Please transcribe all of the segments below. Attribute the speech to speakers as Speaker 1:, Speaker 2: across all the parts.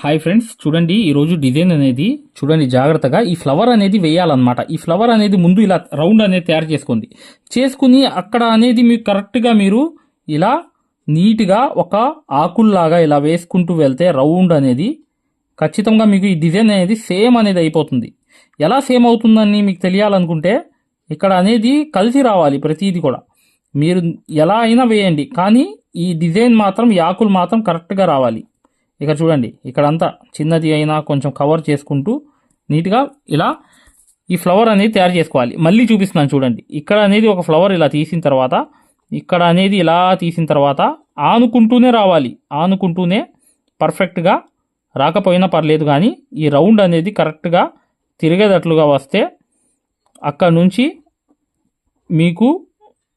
Speaker 1: Hi friends చూడండి ఈరోజు design అనేది చూడండి జాగ్రత్తగా ఈ ఫ్లవర్ అనేది వేయాలన్నమాట. ఈ ఫ్లవర్ అనేది ముందు ఇలా రౌండ్ అనేది తయారు చేసుకోండి. చేసుకుని అక్కడ అనేది మీకు కరెక్ట్గా మీరు ఇలా నీట్గా ఒక ఆకుల్లాగా ఇలా వేసుకుంటూ వెళ్తే రౌండ్ అనేది ఖచ్చితంగా మీకు ఈ డిజైన్ అనేది సేమ్ అనేది అయిపోతుంది. ఎలా సేమ్ అవుతుందని మీకు తెలియాలనుకుంటే ఇక్కడ అనేది కలిసి రావాలి ప్రతిదీ కూడా. మీరు ఎలా అయినా వేయండి కానీ ఈ డిజైన్ మాత్రం ఈ ఆకులు మాత్రం కరెక్ట్గా రావాలి. ఇక్కడ చూడండి ఇక్కడంతా చిన్నది అయినా కొంచెం కవర్ చేసుకుంటూ నీట్గా ఇలా ఈ ఫ్లవర్ అనేది తయారు చేసుకోవాలి. మళ్ళీ చూపిస్తున్నాను చూడండి ఇక్కడ అనేది ఒక ఫ్లవర్ ఇలా తీసిన తర్వాత ఇక్కడ అనేది ఇలా తీసిన తర్వాత ఆనుకుంటూనే రావాలి. ఆనుకుంటూనే పర్ఫెక్ట్గా రాకపోయినా పర్లేదు కానీ ఈ రౌండ్ అనేది కరెక్ట్గా తిరిగేటట్లుగా వస్తే అక్కడ నుంచి మీకు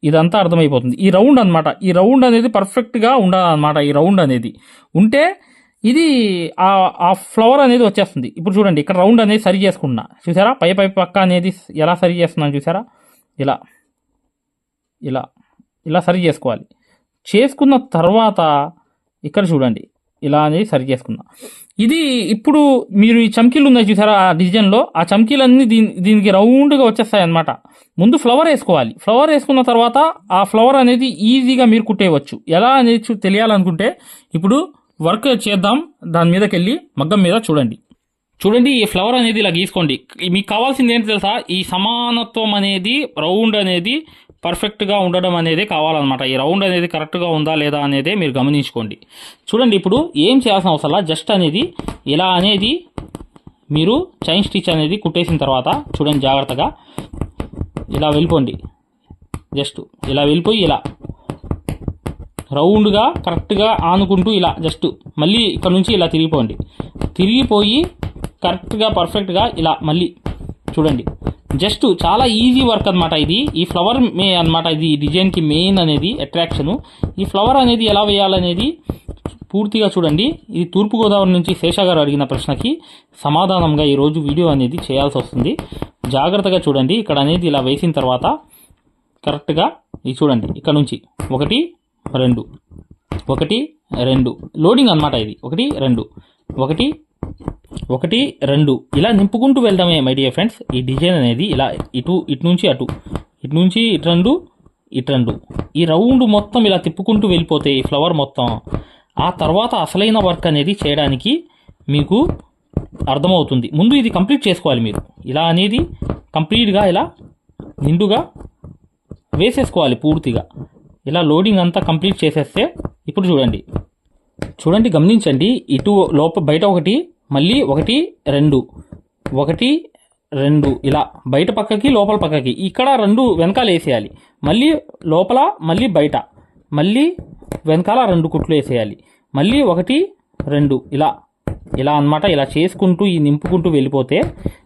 Speaker 1: ఇదంతా అర్థమైపోతుంది. ఈ రౌండ్ అన్నమాట. ఈ రౌండ్ అనేది పర్ఫెక్ట్గా ఉండాలన్నమాట ఈ రౌండ్ అనేది. ఉంటే ఇది ఆ ఫ్లవర్ అనేది వచ్చేస్తుంది. ఇప్పుడు చూడండి ఇక్కడ రౌండ్ అనేది సరి చేసుకున్నా చూసారా? పై పై పక్క అనేది ఎలా సరి చేస్తున్నాను చూసారా? ఇలా. ఇలా. ఇలా సరి చేసుకోవాలి. చేసుకున్న తర్వాత ఇక్కడ చూడండి ఇలా అనేది సరి చేసుకున్నా. ఇది ఇప్పుడు మీరు ఈ చమ్కీలు ఉన్నాయి చూసారా ఆ డిజైన్లో ఆ చమ్కీలన్నీ దీని దీనికి రౌండ్గా వచ్చేస్తాయి అనమాట ముందు ఫ్లవర్ వేసుకోవాలి. ఫ్లవర్ వేసుకున్న తర్వాత ఆ ఫ్లవర్ అనేది ఈజీగా మీరు కుట్టేయవచ్చు. ఎలా అనేది చూ- తెలియాలనుకుంటే ఇప్పుడు వర్క్ చేద్దాం దాని మీదకి వెళ్ళి మగ్గం మీద చూడండి. చూడండి ఈ ఫ్లవర్ అనేది ఇలా గీసుకోండి. మీకు కావాల్సింది ఏంటి తెలుసా? ఈ సమానత్వం అనేది రౌండ్ అనేది పర్ఫెక్ట్గా ఉండడం అనేది కావాలన్నమాట. ఈ రౌండ్ అనేది కరెక్ట్గా ఉందా లేదా అనేది మీరు గమనించుకోండి. చూడండి ఇప్పుడు ఏం చేయాల్సిన అవసరం జస్ట్ అనేది ఇలా అనేది మీరు చైన్ స్టిచ్ అనేది కుట్టేసిన తర్వాత చూడండి జాగ్రత్తగా ఇలా వెళ్ళిపోండి. జస్ట్ ఇలా వెళ్ళిపోయి ఇలా. రౌండ్గా కరెక్ట్గా ఆనుకుంటూ ఇలా జస్ట్ మళ్ళీ ఇక్కడ నుంచి ఇలా తిరిగిపోండి. తిరిగిపోయి కరెక్ట్గా పర్ఫెక్ట్గా ఇలా మళ్ళీ చూడండి. జస్ట్ చాలా ఈజీ వర్క్ అన్నమాట ఇది. ఈ ఫ్లవర్ మే అన్నమాట ఇది డిజైన్కి మెయిన్ అనేది అట్రాక్షను. ఈ ఫ్లవర్ అనేది ఎలా వేయాలనేది పూర్తిగా చూడండి. ఇది తూర్పుగోదావరి నుంచి శేషగారు అడిగిన ప్రశ్నకి సమాధానంగా ఈరోజు వీడియో అనేది చేయాల్సి వస్తుంది. జాగ్రత్తగా చూడండి. ఇక్కడ అనేది ఇలా వేసిన తర్వాత కరెక్ట్గా ఇది చూడండి. ఇక్కడ నుంచి ఒకటి రెండు. ఒకటి రెండు. లోడింగ్ అన్నమాట ఇది. ఒకటి రెండు. ఒకటి ఒకటి రెండు. ఇలా నింపుకుంటూ వెళ్దామే మై డియర్ ఫ్రెండ్స్ ఈ డిజైన్ అనేది ఇలా ఇటు ఇటు నుంచి అటు. ఇటు నుంచి ఇటు రెండు ఇటు రెండు. ఈ రౌండ్ మొత్తం ఇలా తిప్పుకుంటూ వెళ్ళిపోతే ఈ ఫ్లవర్ మొత్తం ఆ తర్వాత అసలైన వర్క్ అనేది చేయడానికి మీకు అర్థమవుతుంది. ముందు ఇది కంప్లీట్ చేసుకోవాలి మీరు. ఇలా అనేది కంప్లీట్గా ఇలా నిండుగా వేసేసుకోవాలి పూర్తిగా. ఇలా లోడింగ్ అంతా కంప్లీట్ చేసేస్తే ఇప్పుడు చూడండి. చూడండి గమనించండి. ఇటు లోప బయట ఒకటి మళ్ళీ ఒకటి రెండు. ఒకటి రెండు. ఇలా బయట పక్కకి లోపల పక్కకి. ఇక్కడ రెండు వెనకాల వేసేయాలి. మళ్ళీ లోపల మళ్ళీ బయట. మళ్ళీ వెనకాల రెండు కుట్లు వేసేయాలి. మళ్ళీ ఒకటి రెండు. ఇలా ఇలా అన్నమాట. ఇలా చేసుకుంటూ ఈ నింపుకుంటూ వెళ్ళిపోతే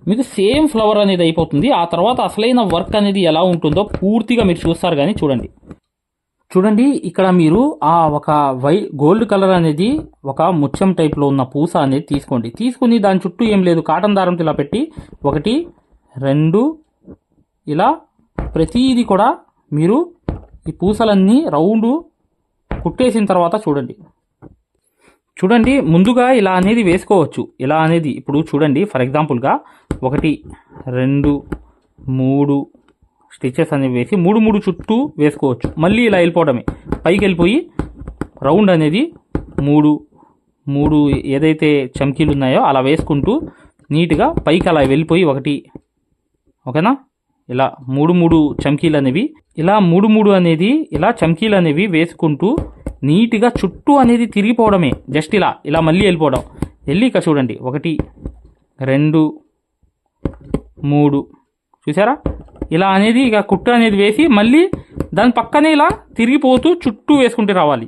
Speaker 1: మీకు సేమ్ ఫ్లవర్ అనేది అయిపోతుంది. ఆ తర్వాత అసలైన వర్క్ అనేది ఎలా ఉంటుందో పూర్తిగా మీరు చూస్తారు. కానీ చూడండి. చూడండి ఇక్కడ మీరు ఆ ఒక వై గోల్డ్ కలర్ అనేది ఒక ముత్యం టైప్లో ఉన్న పూస అనేది తీసుకోండి. తీసుకుని దాని చుట్టూ ఏం లేదు. కాటన్ దారంతో ఇలా పెట్టి ఒకటి రెండు ఇలా ప్రతిదీ కూడా మీరు ఈ పూసలన్నీ రౌండ్ కుట్టేసిన తర్వాత చూడండి. చూడండి ముందుగా ఇలా అనేది వేసుకోవచ్చు. ఇలా అనేది ఇప్పుడు చూడండి ఫర్ ఎగ్జాంపుల్గా ఒకటి రెండు మూడు స్టిచెస్ అనేవి వేసి మూడు మూడు చుట్టూ వేసుకోవచ్చు. మళ్ళీ ఇలా వెళ్ళిపోవడమే. పైకి వెళ్ళిపోయి రౌండ్ అనేది మూడు మూడు ఏదైతే చమ్కీలు ఉన్నాయో అలా వేసుకుంటూ నీట్గా పైకి అలా వెళ్ళిపోయి ఒకటి ఓకేనా? ఇలా మూడు మూడు చమ్కీలు అనేవి ఇలా మూడు మూడు అనేది ఇలా చమ్కీలు అనేవి వేసుకుంటూ నీట్గా చుట్టూ అనేది తిరిగిపోవడమే. జస్ట్ ఇలా ఇలా మళ్ళీ వెళ్ళిపోవడం. వెళ్ళి ఇక చూడండి. ఒకటి రెండు మూడు. చూసారా? ఇలా అనేది ఇక కుట్టు అనేది వేసి మళ్ళీ దాని పక్కనే ఇలా తిరిగిపోతూ చుట్టూ వేసుకుంటూ రావాలి.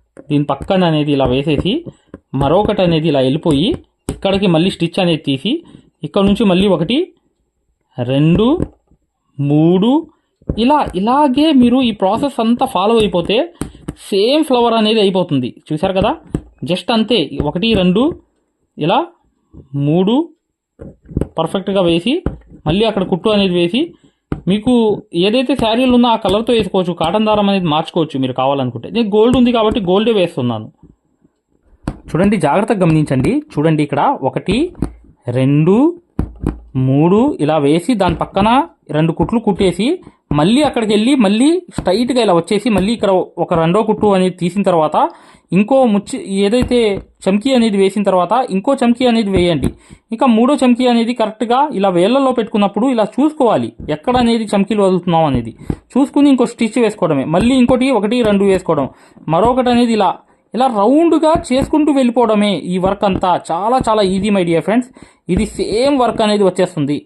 Speaker 1: దీని పక్కన అనేది ఇలా వేసేసి మరొకటి అనేది ఇలా వెళ్ళిపోయి ఇక్కడికి మళ్ళీ స్టిచ్ అనేది తీసి ఇక్కడ నుంచి మళ్ళీ ఒకటి రెండు మూడు ఇలా ఇలాగే మీరు ఈ ప్రాసెస్ అంతా ఫాలో అయిపోతే సేమ్ ఫ్లవర్ అనేది అయిపోతుంది. చూసారు కదా? జస్ట్ అంతే. ఒకటి రెండు ఇలా మూడు పర్ఫెక్ట్గా వేసి మళ్ళీ అక్కడ కుట్టు అనేది వేసి మీకు ఏదైతే శారీలు ఉందో ఆ కలర్తో వేసుకోవచ్చు కాటన్ దారం అనేది మార్చుకోవచ్చు మీరు కావాలనుకుంటే. నేను గోల్డ్ ఉంది కాబట్టి గోల్డే వేస్తున్నాను. చూడండి జాగ్రత్తగా గమనించండి. చూడండి ఇక్కడ ఒకటి రెండు మూడు ఇలా వేసి దాని పక్కన రెండు కుట్లు కుట్టేసి మళ్ళీ అక్కడికి వెళ్ళి మళ్ళీ స్ట్రైట్గా ఇలా వచ్చేసి మళ్ళీ ఇక్కడ ఒక రెండో కుట్టు అనేది తీసిన తర్వాత ఇంకో ముచ్చి ఏదైతే చమ్కీ అనేది వేసిన తర్వాత ఇంకో చమ్కీ అనేది వేయండి. ఇంకా మూడో చమ్కీ అనేది కరెక్ట్గా ఇలా వేళ్ళలో పెట్టుకున్నప్పుడు ఇలా చూసుకోవాలి. ఎక్కడ అనేది చమ్కీలు వదులుతున్నాం అనేది. చూసుకుని ఇంకో స్టిచ్ వేసుకోవడమే. మళ్ళీ ఇంకోటి ఒకటి రెండు వేసుకోవడం. మరొకటి అనేది ఇలా ఇలా రౌండ్గా చేసుకుంటూ వెళ్ళిపోవడమే ఈ వర్క్ అంతా. చాలా చాలా ఈజీ మై డియర్ ఫ్రెండ్స్ ఇది సేమ్ వర్క్ అనేది వచ్చేస్తుంది.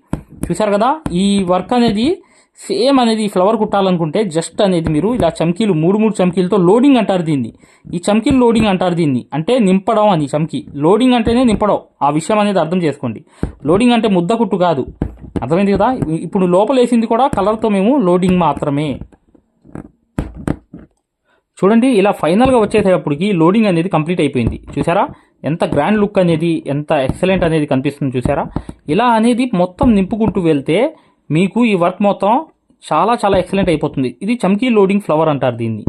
Speaker 1: చూసారు కదా? ఈ వర్క్ అనేది సేమ్ అనేది ఫ్లవర్ కుట్టాలనుకుంటే జస్ట్ అనేది మీరు ఇలా చమ్కీలు మూడు మూడు చమ్కీలతో లోడింగ్ అంటారు దీన్ని. ఈ చమ్కీలు లోడింగ్ అంటారు దీన్ని. అంటే నింపడం అని చమ్కీ. లోడింగ్ అంటేనే నింపడం. ఆ విషయం అనేది అర్థం చేసుకోండి. లోడింగ్ అంటే ముద్ద కుట్టు కాదు. అర్థమైంది కదా? ఇప్పుడు లోపలేసింది కూడా కలర్తో మేము లోడింగ్ మాత్రమే. చూడండి ఇలా ఫైనల్గా వచ్చేటప్పటికి లోడింగ్ అనేది కంప్లీట్ అయిపోయింది. చూసారా ఎంత గ్రాండ్ లుక్ అనేది ఎంత ఎక్సలెంట్ అనేది కనిపిస్తుంది చూసారా ఇలా అనేది మొత్తం నింపుకుంటూ వెళ్తే మీకు ఈ వర్క్ మొత్తం చాలా చాలా ఎక్సలెంట్ అయిపోతుంది. ఇది చమ్కీ లోడింగ్ ఫ్లవర్ అంటారు దీన్ని.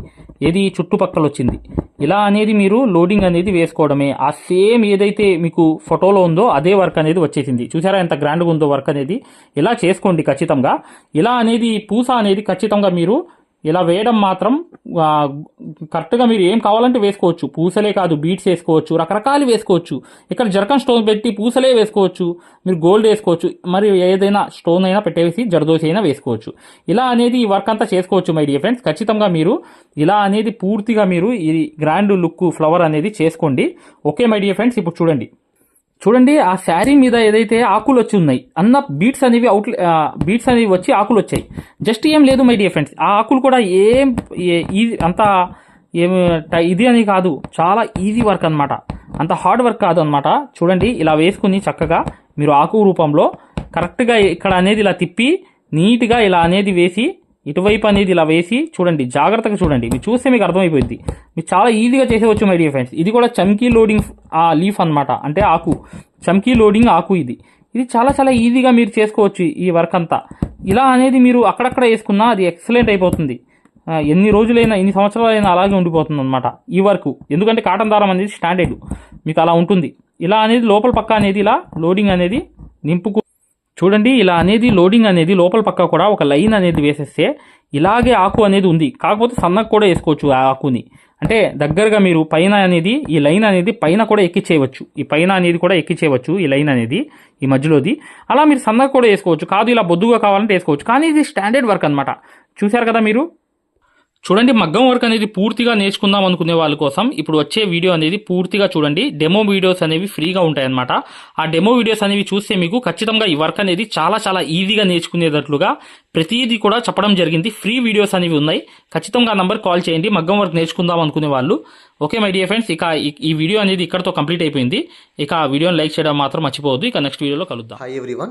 Speaker 1: ఏది చుట్టుపక్కల వచ్చింది. ఇలా అనేది మీరు లోడింగ్ అనేది వేసుకోవడమే. ఆ సేమ్ ఏదైతే మీకు ఫోటోలో ఉందో అదే వర్క్ అనేది వచ్చేసింది. చూసారా ఎంత గ్రాండ్గా ఉందో వర్క్ అనేది? ఇలా చేసుకోండి ఖచ్చితంగా. ఇలా అనేది పూస అనేది ఖచ్చితంగా మీరు ఇలా వేయడం మాత్రం కరెక్ట్గా మీరు ఏం కావాలంటే వేసుకోవచ్చు. పూసలే కాదు బీట్స్ వేసుకోవచ్చు రకరకాలు వేసుకోవచ్చు. ఇక్కడ జర్కన్ స్టోన్ పెట్టి పూసలే వేసుకోవచ్చు మీరు గోల్డ్ వేసుకోవచ్చు మరి ఏదైనా స్టోన్ అయినా పెట్టేసి జరదోసి అయినా వేసుకోవచ్చు. ఇలా అనేది ఈ వర్క్ అంతా చేసుకోవచ్చు మై డియర్ ఫ్రెండ్స్. ఖచ్చితంగా మీరు ఇలా అనేది పూర్తిగా మీరు ఈ గ్రాండ్ లుక్ ఫ్లవర్ అనేది చేసుకోండి. ఓకే మై డియర్ ఫ్రెండ్స్ ఇప్పుడు చూడండి. చూడండి ఆ శారీ మీద ఏదైతే ఆకులు వచ్చి ఉన్నాయి అన్న బీట్స్ అనేవి అవుట్ బీట్స్ అనేవి వచ్చి ఆకులు వచ్చాయి. జస్ట్ ఏం లేదు మై డియర్ ఫ్రెండ్స్. ఆ ఆకులు కూడా ఏం ఏ- ఈజీ అంత ఏమి ఇది అని కాదు. చాలా ఈజీ వర్క్ అన్నమాట. అంత హార్డ్ వర్క్ కాదు అనమాట చూడండి ఇలా వేసుకుని చక్కగా మీరు ఆకు రూపంలో కరెక్ట్గా ఇక్కడ అనేది ఇలా తిప్పి నీట్గా ఇలా అనేది వేసి ఇటువైపు అనేది ఇలా వేసి చూడండి జాగ్రత్తగా చూడండి. మీరు చూస్తే మీకు అర్థమైపోయింది. మీరు చాలా ఈజీగా చేసేవచ్చు మై డియర్ ఫ్రెండ్స్ ఇది కూడా చమ్కీ లోడింగ్ ఆ లీఫ్ అన్నమాట. అంటే ఆకు. చమ్కీ లోడింగ్ ఆకు ఇది. ఇది చాలా చాలా ఈజీగా మీరు చేసుకోవచ్చు ఈ వర్క్ అంతా. ఇలా అనేది మీరు అక్కడక్కడ వేసుకున్నా అది ఎక్సలెంట్ అయిపోతుంది. ఎన్ని రోజులైనా ఎన్ని సంవత్సరాలైనా అలాగే ఉండిపోతుంది అనమాట ఈ వర్క్ ఎందుకంటే కాటన్ దారం అనేది స్టాండర్డ్ మీకు అలా ఉంటుంది. ఇలా అనేది లోపల పక్క అనేది ఇలా లోడింగ్ అనేది నింపుకు చూడండి ఇలా అనేది లోడింగ్ అనేది లోపల పక్క కూడా ఒక లైన్ అనేది వేసేస్తే ఇలాగే ఆకు అనేది ఉంది. కాకపోతే సన్నకు కూడా వేసుకోవచ్చు ఆ ఆకుని. అంటే దగ్గరగా మీరు పైన అనేది ఈ లైన్ అనేది పైన కూడా ఎక్కిచ్చేయవచ్చు. ఈ పైన అనేది కూడా ఎక్కిచ్చేయవచ్చు ఈ లైన్ అనేది ఈ మధ్యలోది. అలా మీరు సన్నకు కూడా వేసుకోవచ్చు. కాదు ఇలా బొద్దుగా కావాలంటే వేసుకోవచ్చు. కానీ ఇది స్టాండర్డ్ వర్క్ అనమాట చూశారు కదా మీరు? చూడండి మగ్గం వర్క్ అనేది పూర్తిగా నేర్చుకుందాం అనుకునే వాళ్ళ కోసం ఇప్పుడు వచ్చే వీడియో అనేది పూర్తిగా చూడండి. డెమో వీడియోస్ అనేవి ఫ్రీగా ఉంటాయన్నమాట. ఆ డెమో వీడియోస్ అనేవి చూస్తే మీకు ఖచ్చితంగా ఈ వర్క్ అనేది చాలా చాలా ఈజీగా నేర్చుకునేటట్లుగా ప్రతిదీ కూడా చెప్పడం జరిగింది. ఫ్రీ వీడియోస్ అనేవి ఉన్నాయి. ఖచ్చితంగా ఆ నంబర్ కాల్ చేయండి. మగ్గం వర్క్ నేర్చుకుందాం అనుకునే వాళ్ళు. ఓకే మై డియర్ ఫ్రెండ్స్ ఇక ఈ- ఈ వీడియో అనేది ఇక్కడతో కంప్లీట్ అయిపోయింది. ఇక ఆ వీడియోని లైక్ చేయడం మాత్రం మర్చిపోవద్దు. ఇక నెక్స్ట్ వీడియోలో కలుద్దాం.
Speaker 2: Hi everyone